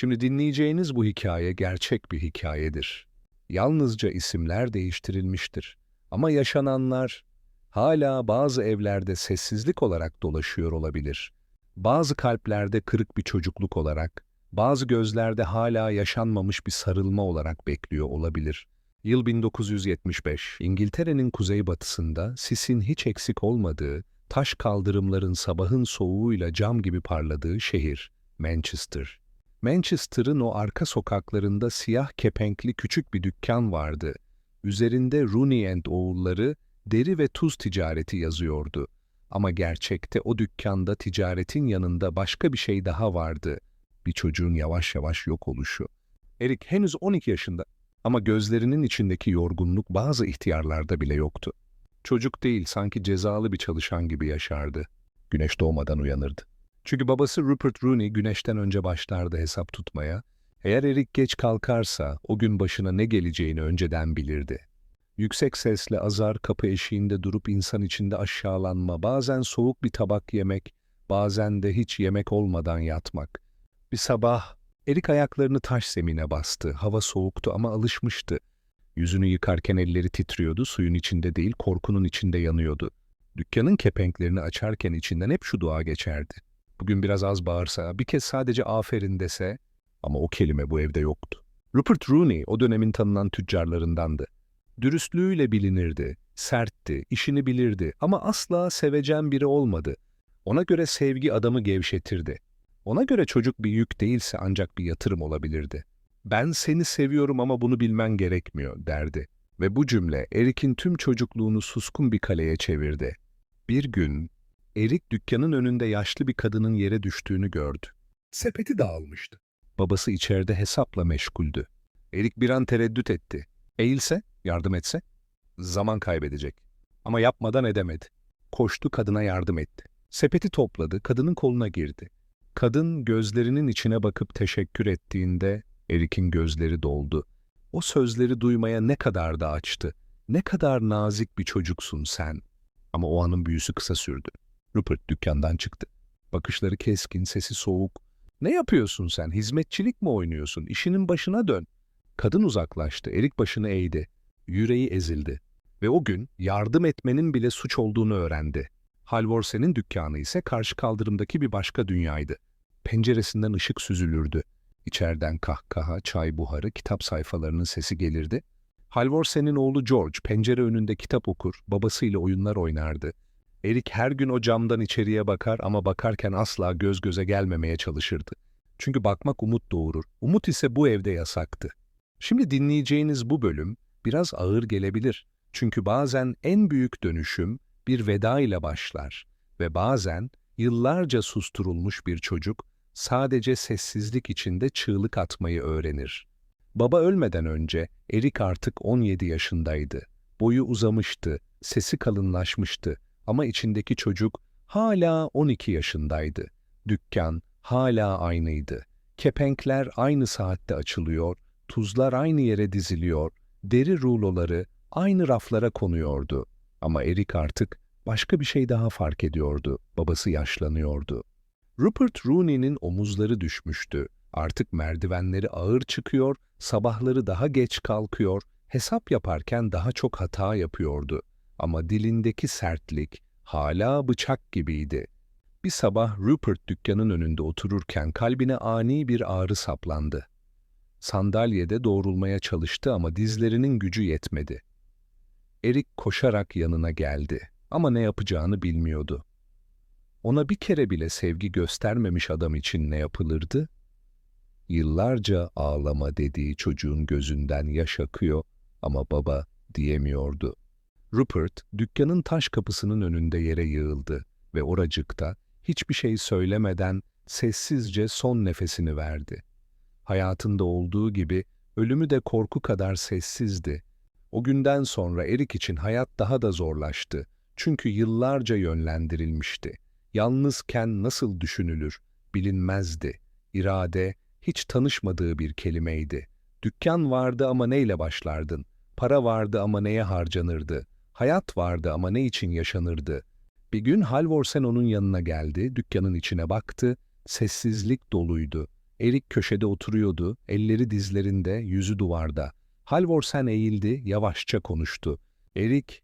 Şimdi dinleyeceğiniz bu hikaye gerçek bir hikayedir. Yalnızca isimler değiştirilmiştir. Ama yaşananlar hala bazı evlerde sessizlik olarak dolaşıyor olabilir. Bazı kalplerde kırık bir çocukluk olarak, bazı gözlerde hala yaşanmamış bir sarılma olarak bekliyor olabilir. Yıl 1975, İngiltere'nin kuzeybatısında sisin hiç eksik olmadığı, taş kaldırımların sabahın soğuğuyla cam gibi parladığı şehir, Manchester. Manchester'ın o arka sokaklarında siyah kepenkli küçük bir dükkan vardı. Üzerinde Rooney and oğulları deri ve tuz ticareti yazıyordu. Ama gerçekte o dükkanda ticaretin yanında başka bir şey daha vardı. Bir çocuğun yavaş yavaş yok oluşu. Erik henüz 12 yaşında ama gözlerinin içindeki yorgunluk bazı ihtiyarlarda bile yoktu. Çocuk değil, sanki cezalı bir çalışan gibi yaşardı. Güneş doğmadan uyanırdı. Çünkü babası Rupert Rooney güneşten önce başlardı hesap tutmaya. Eğer Erik geç kalkarsa o gün başına ne geleceğini önceden bilirdi. Yüksek sesle azar kapı eşiğinde durup insan içinde aşağılanma, bazen soğuk bir tabak yemek, bazen de hiç yemek olmadan yatmak. Bir sabah Erik ayaklarını taş zemine bastı. Hava soğuktu ama alışmıştı. Yüzünü yıkarken elleri titriyordu, suyun içinde değil korkunun içinde yanıyordu. Dükkanın kepenklerini açarken içinden hep şu dua geçerdi. Bugün biraz az bağırsa, bir kez sadece aferin dese ama o kelime bu evde yoktu. Rupert Rooney o dönemin tanınan tüccarlarındandı. Dürüstlüğüyle bilinirdi, sertti, işini bilirdi ama asla sevecen biri olmadı. Ona göre sevgi adamı gevşetirdi. Ona göre çocuk bir yük değilse ancak bir yatırım olabilirdi. Ben seni seviyorum ama bunu bilmen gerekmiyor derdi. Ve bu cümle Erik'in tüm çocukluğunu suskun bir kaleye çevirdi. Bir gün Erik dükkanın önünde yaşlı bir kadının yere düştüğünü gördü. Sepeti dağılmıştı. Babası içeride hesapla meşguldü. Erik bir an tereddüt etti. Eğilse, yardım etse? Zaman kaybedecek. Ama yapmadan edemedi. Koştu kadına yardım etti. Sepeti topladı, kadının koluna girdi. Kadın gözlerinin içine bakıp teşekkür ettiğinde Erik'in gözleri doldu. O sözleri duymaya ne kadar da açtı. Ne kadar nazik bir çocuksun sen. Ama o anın büyüsü kısa sürdü. Rupert dükkandan çıktı. Bakışları keskin, sesi soğuk. Ne yapıyorsun sen? Hizmetçilik mi oynuyorsun? İşinin başına dön. Kadın uzaklaştı. Erik başını eğdi. Yüreği ezildi. Ve o gün yardım etmenin bile suç olduğunu öğrendi. Halvorsen'in dükkanı ise karşı kaldırımdaki bir başka dünyaydı. Penceresinden ışık süzülürdü. İçeriden kahkaha, çay buharı, kitap sayfalarının sesi gelirdi. Halvorsen'in oğlu George pencere önünde kitap okur, babasıyla oyunlar oynardı. Erik her gün o camdan içeriye bakar ama bakarken asla göz göze gelmemeye çalışırdı. Çünkü bakmak umut doğurur. Umut ise bu evde yasaktı. Şimdi dinleyeceğiniz bu bölüm biraz ağır gelebilir. Çünkü bazen en büyük dönüşüm bir veda ile başlar ve bazen yıllarca susturulmuş bir çocuk sadece sessizlik içinde çığlık atmayı öğrenir. Baba ölmeden önce Erik artık 17 yaşındaydı. Boyu uzamıştı, sesi kalınlaşmıştı ama içindeki çocuk hala 12 yaşındaydı. Dükkan hala aynıydı. Kepenkler aynı saatte açılıyor, tuzlar aynı yere diziliyor, deri ruloları aynı raflara konuyordu. Ama Erik artık başka bir şey daha fark ediyordu. Babası yaşlanıyordu. Rupert Rooney'nin omuzları düşmüştü. Artık merdivenleri ağır çıkıyor, sabahları daha geç kalkıyor, hesap yaparken daha çok hata yapıyordu. Ama dilindeki sertlik hala bıçak gibiydi. Bir sabah Rupert dükkanın önünde otururken kalbine ani bir ağrı saplandı. Sandalyede doğrulmaya çalıştı ama dizlerinin gücü yetmedi. Erik koşarak yanına geldi ama ne yapacağını bilmiyordu. Ona bir kere bile sevgi göstermemiş adam için ne yapılırdı? Yıllarca ağlama dediği çocuğun gözünden yaş akıyor ama baba diyemiyordu. Rupert, dükkanın taş kapısının önünde yere yığıldı ve oracıkta hiçbir şey söylemeden sessizce son nefesini verdi. Hayatında olduğu gibi ölümü de korku kadar sessizdi. O günden sonra Erik için hayat daha da zorlaştı. Çünkü yıllarca yönlendirilmişti. Yalnızken nasıl düşünülür bilinmezdi. İrade hiç tanışmadığı bir kelimeydi. Dükkan vardı ama neyle başlardın? Para vardı ama neye harcanırdı? Hayat vardı ama ne için yaşanırdı? Bir gün Halvorsen onun yanına geldi, dükkanın içine baktı, sessizlik doluydu. Erik köşede oturuyordu, elleri dizlerinde, yüzü duvarda. Halvorsen eğildi, yavaşça konuştu. Erik,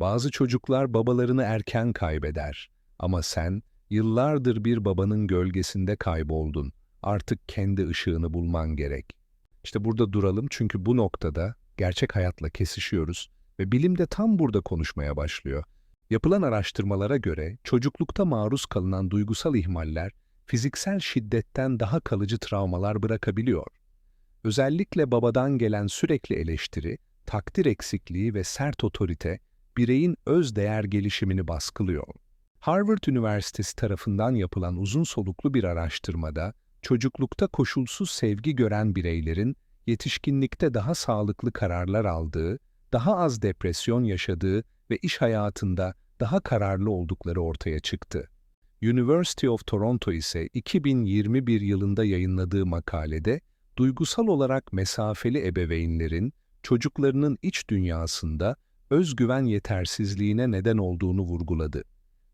bazı çocuklar babalarını erken kaybeder. Ama sen, yıllardır bir babanın gölgesinde kayboldun. Artık kendi ışığını bulman gerek. İşte burada duralım çünkü bu noktada gerçek hayatla kesişiyoruz ve bilim de tam burada konuşmaya başlıyor. Yapılan araştırmalara göre çocuklukta maruz kalınan duygusal ihmaller fiziksel şiddetten daha kalıcı travmalar bırakabiliyor. Özellikle babadan gelen sürekli eleştiri, takdir eksikliği ve sert otorite bireyin öz değer gelişimini baskılıyor. Harvard Üniversitesi tarafından yapılan uzun soluklu bir araştırmada çocuklukta koşulsuz sevgi gören bireylerin yetişkinlikte daha sağlıklı kararlar aldığı, daha az depresyon yaşadığı ve iş hayatında daha kararlı oldukları ortaya çıktı. University of Toronto ise 2021 yılında yayınladığı makalede duygusal olarak mesafeli ebeveynlerin çocuklarının iç dünyasında özgüven yetersizliğine neden olduğunu vurguladı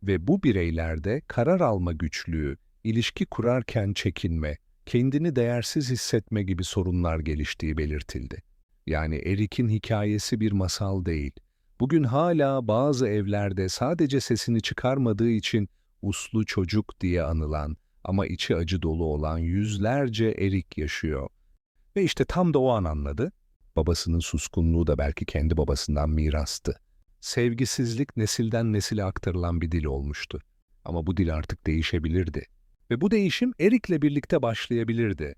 ve bu bireylerde karar alma güçlüğü, ilişki kurarken çekinme, kendini değersiz hissetme gibi sorunlar geliştiği belirtildi. Yani Erik'in hikayesi bir masal değil. Bugün hala bazı evlerde sadece sesini çıkarmadığı için uslu çocuk diye anılan ama içi acı dolu olan yüzlerce Erik yaşıyor. Ve işte tam da o an anladı. Babasının suskunluğu da belki kendi babasından mirastı. Sevgisizlik nesilden nesile aktarılan bir dil olmuştu. Ama bu dil artık değişebilirdi. Ve bu değişim Erik'le birlikte başlayabilirdi.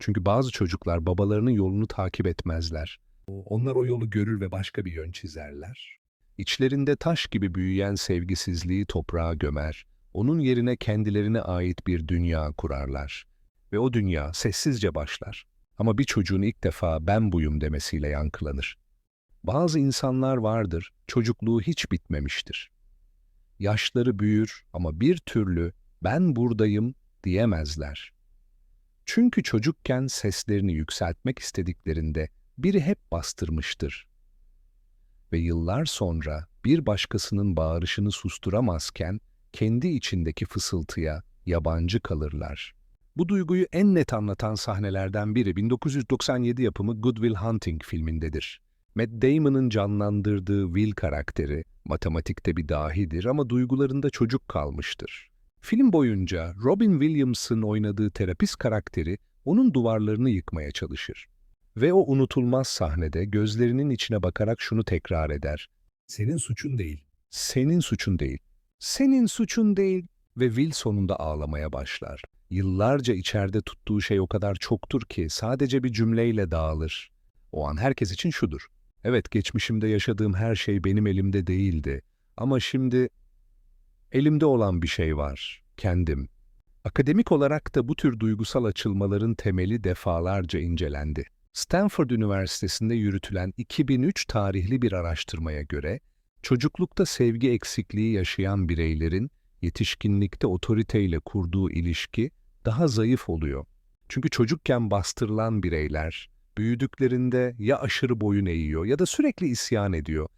Çünkü bazı çocuklar babalarının yolunu takip etmezler. Onlar o yolu görür ve başka bir yön çizerler. İçlerinde taş gibi büyüyen sevgisizliği toprağa gömer, onun yerine kendilerine ait bir dünya kurarlar. Ve o dünya sessizce başlar. Ama bir çocuğun ilk defa ben buyum demesiyle yankılanır. Bazı insanlar vardır, çocukluğu hiç bitmemiştir. Yaşları büyür ama bir türlü ben buradayım diyemezler. Çünkü çocukken seslerini yükseltmek istediklerinde biri hep bastırmıştır. Ve yıllar sonra bir başkasının bağırışını susturamazken kendi içindeki fısıltıya yabancı kalırlar. Bu duyguyu en net anlatan sahnelerden biri 1997 yapımı Good Will Hunting filmindedir. Matt Damon'ın canlandırdığı Will karakteri matematikte bir dahidir ama duygularında çocuk kalmıştır. Film boyunca Robin Williams'ın oynadığı terapist karakteri onun duvarlarını yıkmaya çalışır. Ve o unutulmaz sahnede gözlerinin içine bakarak şunu tekrar eder. Senin suçun değil. Senin suçun değil. Senin suçun değil. Ve Will sonunda ağlamaya başlar. Yıllarca içeride tuttuğu şey o kadar çoktur ki sadece bir cümleyle dağılır. O an herkes için şudur. Evet geçmişimde yaşadığım her şey benim elimde değildi. Ama şimdi elimde olan bir şey var. Kendim. Akademik olarak da bu tür duygusal açılmaların temeli defalarca incelendi. Stanford Üniversitesi'nde yürütülen 2003 tarihli bir araştırmaya göre, çocuklukta sevgi eksikliği yaşayan bireylerin yetişkinlikte otoriteyle kurduğu ilişki daha zayıf oluyor. Çünkü çocukken bastırılan bireyler, büyüdüklerinde ya aşırı boyun eğiyor ya da sürekli isyan ediyor.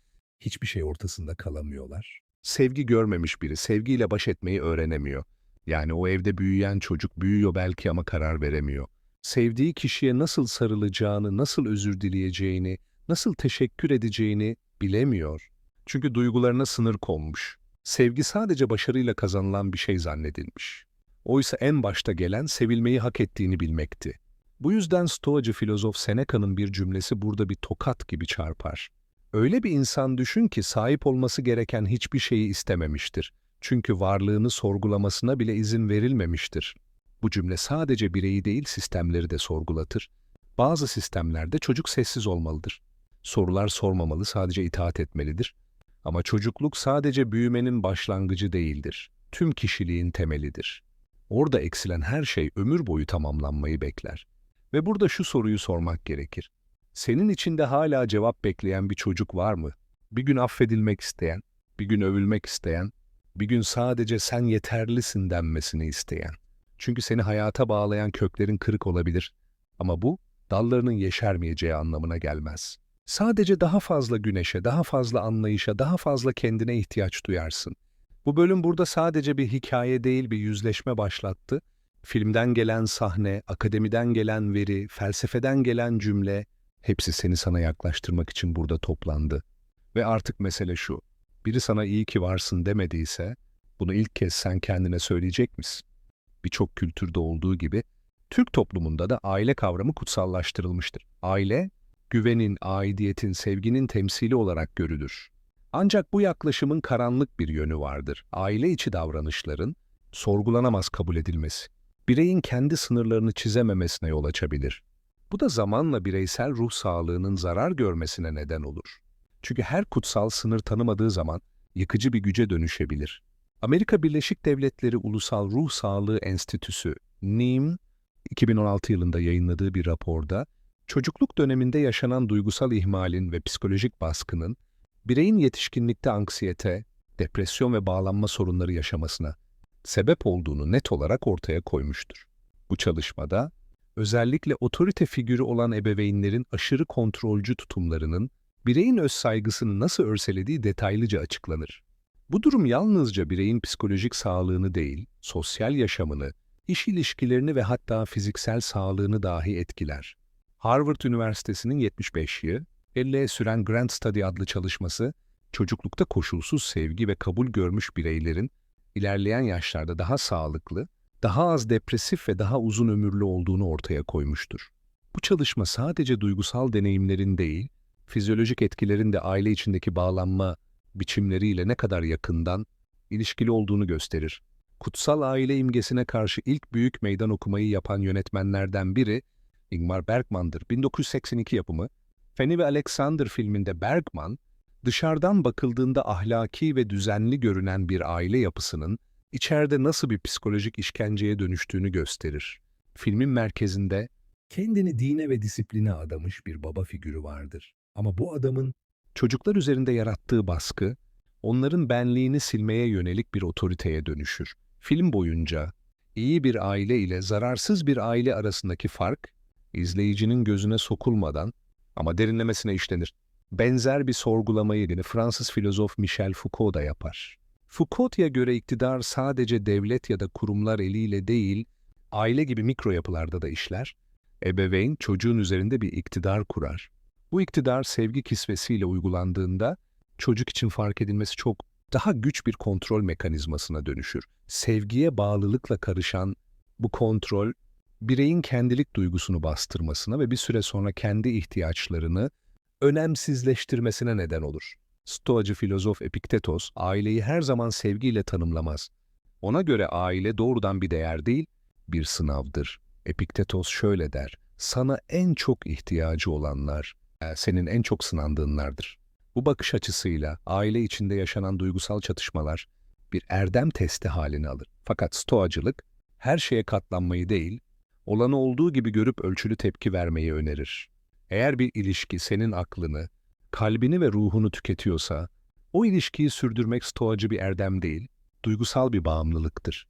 Hiçbir şey ortasında kalamıyorlar. Sevgi görmemiş biri sevgiyle baş etmeyi öğrenemiyor. Yani o evde büyüyen çocuk büyüyor belki ama karar veremiyor. Sevdiği kişiye nasıl sarılacağını, nasıl özür dileyeceğini, nasıl teşekkür edeceğini bilemiyor. Çünkü duygularına sınır konmuş. Sevgi sadece başarıyla kazanılan bir şey zannedilmiş. Oysa en başta gelen sevilmeyi hak ettiğini bilmekti. Bu yüzden Stoacı filozof Seneca'nın bir cümlesi burada bir tokat gibi çarpar. Öyle bir insan düşün ki sahip olması gereken hiçbir şeyi istememiştir. Çünkü varlığını sorgulamasına bile izin verilmemiştir. Bu cümle sadece bireyi değil sistemleri de sorgulatır. Bazı sistemlerde çocuk sessiz olmalıdır. Sorular sormamalı, sadece itaat etmelidir. Ama çocukluk sadece büyümenin başlangıcı değildir. Tüm kişiliğin temelidir. Orada eksilen her şey ömür boyu tamamlanmayı bekler. Ve burada şu soruyu sormak gerekir. Senin içinde hala cevap bekleyen bir çocuk var mı? Bir gün affedilmek isteyen, bir gün övülmek isteyen, bir gün sadece sen yeterlisin denmesini isteyen. Çünkü seni hayata bağlayan köklerin kırık olabilir. Ama bu, dallarının yeşermeyeceği anlamına gelmez. Sadece daha fazla güneşe, daha fazla anlayışa, daha fazla kendine ihtiyaç duyarsın. Bu bölüm burada sadece bir hikaye değil bir yüzleşme başlattı Filmden gelen sahne, akademiden gelen veri, felsefeden gelen cümle, hepsi seni sana yaklaştırmak için burada toplandı. Ve artık mesele şu, biri sana iyi ki varsın demediyse, bunu ilk kez sen kendine söyleyecek misin? Birçok kültürde olduğu gibi, Türk toplumunda da aile kavramı kutsallaştırılmıştır. Aile, güvenin, aidiyetin, sevginin temsili olarak görülür. Ancak bu yaklaşımın karanlık bir yönü vardır. Aile içi davranışların sorgulanamaz kabul edilmesi. Bireyin kendi sınırlarını çizememesine yol açabilir. Bu da zamanla bireysel ruh sağlığının zarar görmesine neden olur. Çünkü her kutsal sınır tanımadığı zaman yıkıcı bir güce dönüşebilir. Amerika Birleşik Devletleri Ulusal Ruh Sağlığı Enstitüsü, NIM, 2016 yılında yayınladığı bir raporda, çocukluk döneminde yaşanan duygusal ihmalin ve psikolojik baskının, bireyin yetişkinlikte anksiyete, depresyon ve bağlanma sorunları yaşamasına sebep olduğunu net olarak ortaya koymuştur. Bu çalışmada, özellikle otorite figürü olan ebeveynlerin aşırı kontrolcü tutumlarının bireyin öz saygısını nasıl örselediği detaylıca açıklanır. Bu durum yalnızca bireyin psikolojik sağlığını değil, sosyal yaşamını, iş ilişkilerini ve hatta fiziksel sağlığını dahi etkiler. Harvard Üniversitesi'nin 75 yıl, 50'ye süren Grant Study adlı çalışması, çocuklukta koşulsuz sevgi ve kabul görmüş bireylerin ilerleyen yaşlarda daha sağlıklı, daha az depresif ve daha uzun ömürlü olduğunu ortaya koymuştur. Bu çalışma sadece duygusal deneyimlerin değil, fizyolojik etkilerin de aile içindeki bağlanma biçimleriyle ne kadar yakından ilişkili olduğunu gösterir. Kutsal aile imgesine karşı ilk büyük meydan okumayı yapan yönetmenlerden biri Ingmar Bergman'dır. 1982 yapımı Fanny ve Alexander filminde Bergman, dışarıdan bakıldığında ahlaki ve düzenli görünen bir aile yapısının içeride nasıl bir psikolojik işkenceye dönüştüğünü gösterir. Filmin merkezinde kendini dine ve disipline adamış bir baba figürü vardır. Ama bu adamın çocuklar üzerinde yarattığı baskı, onların benliğini silmeye yönelik bir otoriteye dönüşür. Film boyunca iyi bir aile ile zararsız bir aile arasındaki fark, izleyicinin gözüne sokulmadan ama derinlemesine işlenir. Benzer bir sorgulamayı Fransız filozof Michel Foucault da yapar. Foucault'a göre iktidar sadece devlet ya da kurumlar eliyle değil, aile gibi mikro yapılarda da işler. Ebeveyn çocuğun üzerinde bir iktidar kurar. Bu iktidar sevgi kisvesiyle uygulandığında çocuk için fark edilmesi çok daha güç bir kontrol mekanizmasına dönüşür. Sevgiye bağlılıkla karışan bu kontrol bireyin kendilik duygusunu bastırmasına ve bir süre sonra kendi ihtiyaçlarını önemsizleştirmesine neden olur. Stoacı filozof Epiktetos, aileyi her zaman sevgiyle tanımlamaz. Ona göre aile doğrudan bir değer değil, bir sınavdır. Epiktetos şöyle der, sana en çok ihtiyacı olanlar, e, senin en çok sınandığınlardır. Bu bakış açısıyla aile içinde yaşanan duygusal çatışmalar bir erdem testi halini alır. Fakat stoacılık, her şeye katlanmayı değil, olanı olduğu gibi görüp ölçülü tepki vermeyi önerir. Eğer bir ilişki senin aklını, kalbini ve ruhunu tüketiyorsa, o ilişkiyi sürdürmek stoacı bir erdem değil, duygusal bir bağımlılıktır.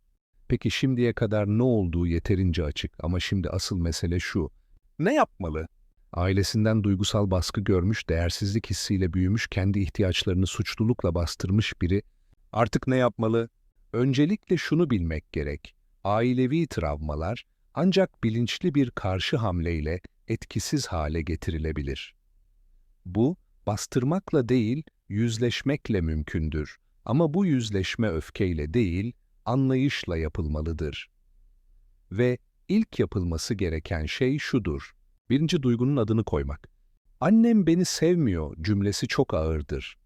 Peki şimdiye kadar ne olduğu yeterince açık ama şimdi asıl mesele şu. Ne yapmalı? Ailesinden duygusal baskı görmüş, değersizlik hissiyle büyümüş, kendi ihtiyaçlarını suçlulukla bastırmış biri artık ne yapmalı? Öncelikle şunu bilmek gerek. Ailevi travmalar ancak bilinçli bir karşı hamleyle etkisiz hale getirilebilir. Bu, bastırmakla değil, yüzleşmekle mümkündür. Ama bu yüzleşme öfkeyle değil, anlayışla yapılmalıdır. Ve ilk yapılması gereken şey şudur. Birinci duygunun adını koymak. Annem beni sevmiyor cümlesi çok ağırdır.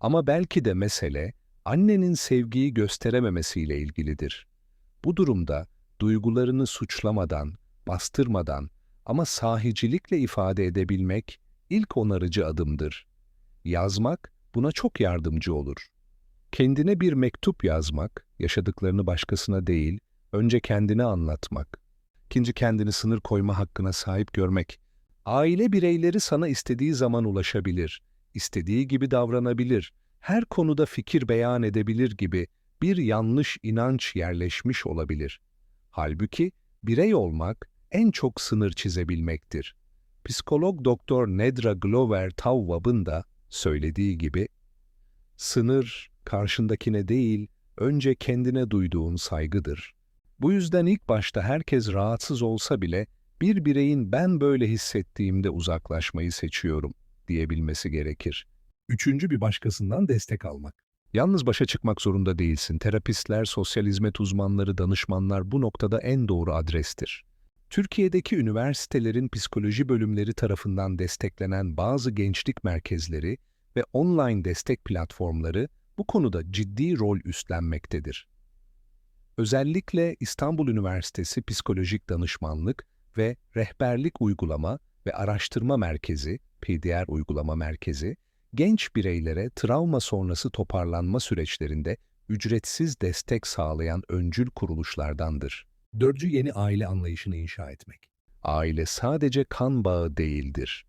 Ama belki de mesele annenin sevgiyi gösterememesiyle ilgilidir. Bu durumda duygularını suçlamadan, bastırmadan ama sahicilikle ifade edebilmek ilk onarıcı adımdır. Yazmak buna çok yardımcı olur. Kendine bir mektup yazmak, yaşadıklarını başkasına değil, önce kendine anlatmak. İkinci kendini sınır koyma hakkına sahip görmek. Aile bireyleri sana istediği zaman ulaşabilir, istediği gibi davranabilir, her konuda fikir beyan edebilir gibi bir yanlış inanç yerleşmiş olabilir. Halbuki birey olmak en çok sınır çizebilmektir. Psikolog Doktor Nedra Glover Tawwab'ın da söylediği gibi, sınır karşındakine değil, önce kendine duyduğun saygıdır. Bu yüzden ilk başta herkes rahatsız olsa bile bir bireyin ben böyle hissettiğimde uzaklaşmayı seçiyorum diyebilmesi gerekir. Üçüncü bir başkasından destek almak. Yalnız başa çıkmak zorunda değilsin. Terapistler, sosyal hizmet uzmanları, danışmanlar bu noktada en doğru adrestir. Türkiye'deki üniversitelerin psikoloji bölümleri tarafından desteklenen bazı gençlik merkezleri ve online destek platformları bu konuda ciddi rol üstlenmektedir. Özellikle İstanbul Üniversitesi Psikolojik Danışmanlık ve Rehberlik Uygulama ve Araştırma Merkezi, PDR Uygulama Merkezi, genç bireylere travma sonrası toparlanma süreçlerinde ücretsiz destek sağlayan öncül kuruluşlardandır. Dördüncü yeni aile anlayışını inşa etmek. Aile sadece kan bağı değildir.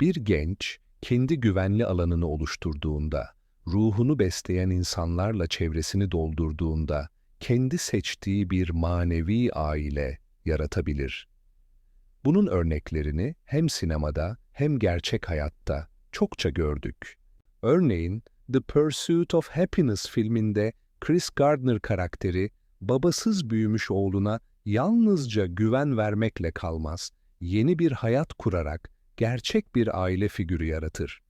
Bir genç, kendi güvenli alanını oluşturduğunda, ruhunu besleyen insanlarla çevresini doldurduğunda, kendi seçtiği bir manevi aile yaratabilir. Bunun örneklerini hem sinemada hem gerçek hayatta çokça gördük. Örneğin The Pursuit of Happiness filminde Chris Gardner karakteri babasız büyümüş oğluna yalnızca güven vermekle kalmaz, yeni bir hayat kurarak gerçek bir aile figürü yaratır.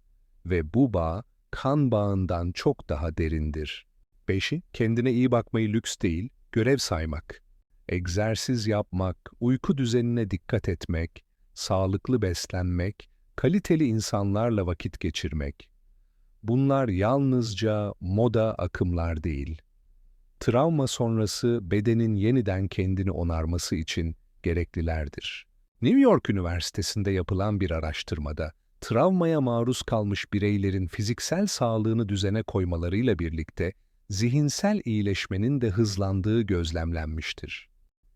Ve bu bağ kan bağından çok daha derindir. Beşi, kendine iyi bakmayı lüks değil, görev saymak. Egzersiz yapmak, uyku düzenine dikkat etmek, sağlıklı beslenmek, kaliteli insanlarla vakit geçirmek. Bunlar yalnızca moda akımlar değil. Travma sonrası bedenin yeniden kendini onarması için gereklilerdir. New York Üniversitesi'nde yapılan bir araştırmada, travmaya maruz kalmış bireylerin fiziksel sağlığını düzene koymalarıyla birlikte zihinsel iyileşmenin de hızlandığı gözlemlenmiştir.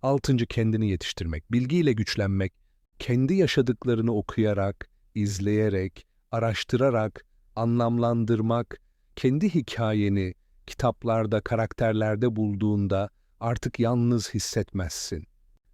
Altıncı kendini yetiştirmek, bilgiyle güçlenmek, kendi yaşadıklarını okuyarak, izleyerek, araştırarak, anlamlandırmak, kendi hikayeni kitaplarda, karakterlerde bulduğunda artık yalnız hissetmezsin.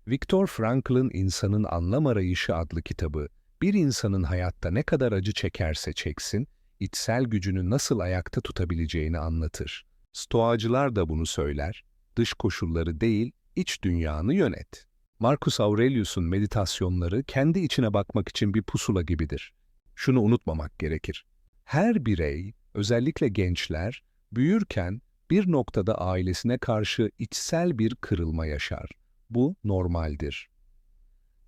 Viktor Frankl'ın İnsanın Anlam Arayışı adlı kitabı, bir insanın hayatta ne kadar acı çekerse çeksin, içsel gücünü nasıl ayakta tutabileceğini anlatır. Stoacılar da bunu söyler, dış koşulları değil, iç dünyanı yönet. Marcus Aurelius'un meditasyonları kendi içine bakmak için bir pusula gibidir. Şunu unutmamak gerekir. Her birey, özellikle gençler, büyürken bir noktada ailesine karşı içsel bir kırılma yaşar. Bu normaldir.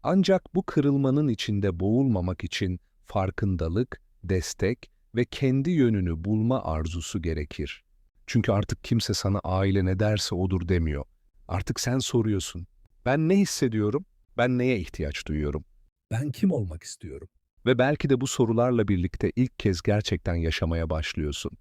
Ancak bu kırılmanın içinde boğulmamak için farkındalık, destek ve kendi yönünü bulma arzusu gerekir. Çünkü artık kimse sana aile ne derse odur demiyor. Artık sen soruyorsun. Ben ne hissediyorum? Ben neye ihtiyaç duyuyorum? Ben kim olmak istiyorum? Ve belki de bu sorularla birlikte ilk kez gerçekten yaşamaya başlıyorsun.